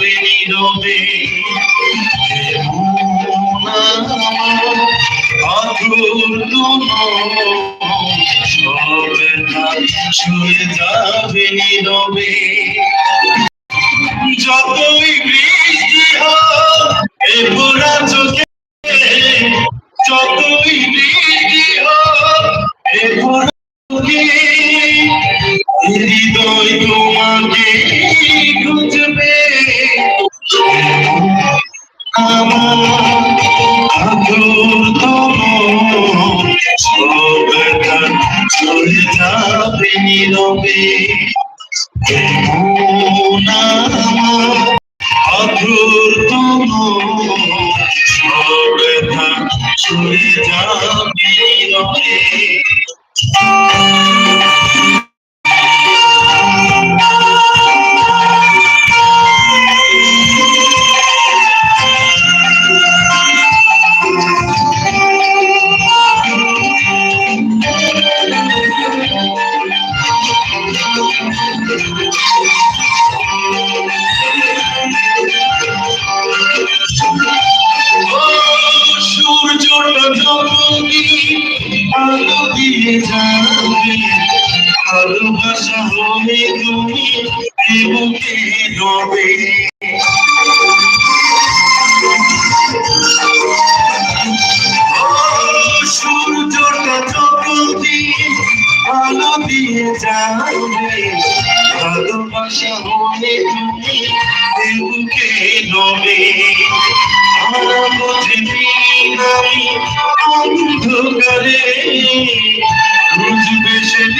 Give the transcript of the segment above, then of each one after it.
যাবে নীরবে শুয়ে যাবে নীরবে যতই বৃষ্টি হোক যতই বৃষ্টি হৃদয় তোমাকে নীরবে আমার আদরতম সবেতা চলে যাবে নীরবে হলে তুমি বুকে রবে সূর্যটা যখনই আলো দিয়ে যাবে ভালোবাসা হলে তুমি বুকে রবে আমি অন্ধকারে বুঝবে সেদিন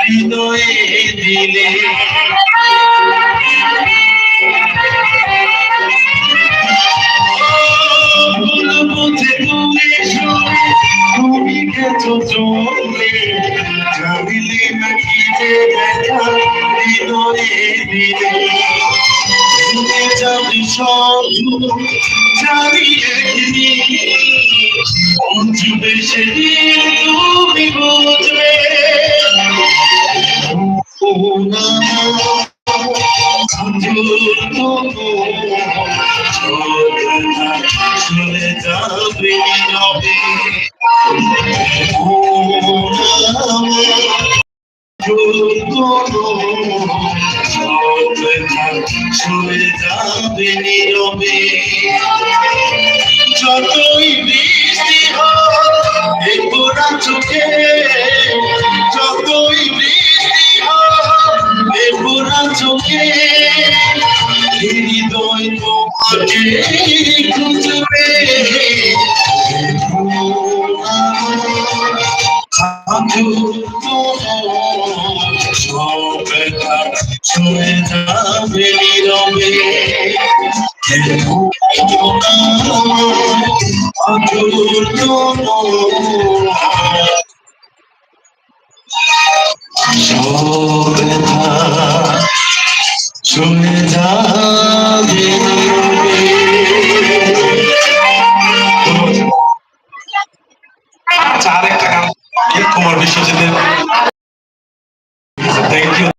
হৃদয়ে দিলে তুমি গেছো চলে জানলে নাকি যে ব্যথা হৃদয়ে দিলে ভুলে যাবি সব জানি একদিন বুঝবে সেদিন তুমি বুঝবে চলে যাবে নীরবে ও চলে যাবে নীরবে। যতই বৃষ্টি হয় পোড়া চোখে, যতই বৃষ্টি হয় পোড়া চোখে, হৃদয় তোমাকে খুঁজবে। শুনে যাবে নীরবে। চলে যাবে আচ্ছা আরেকটা গান কুমার বিশ্বজিতের। Thank you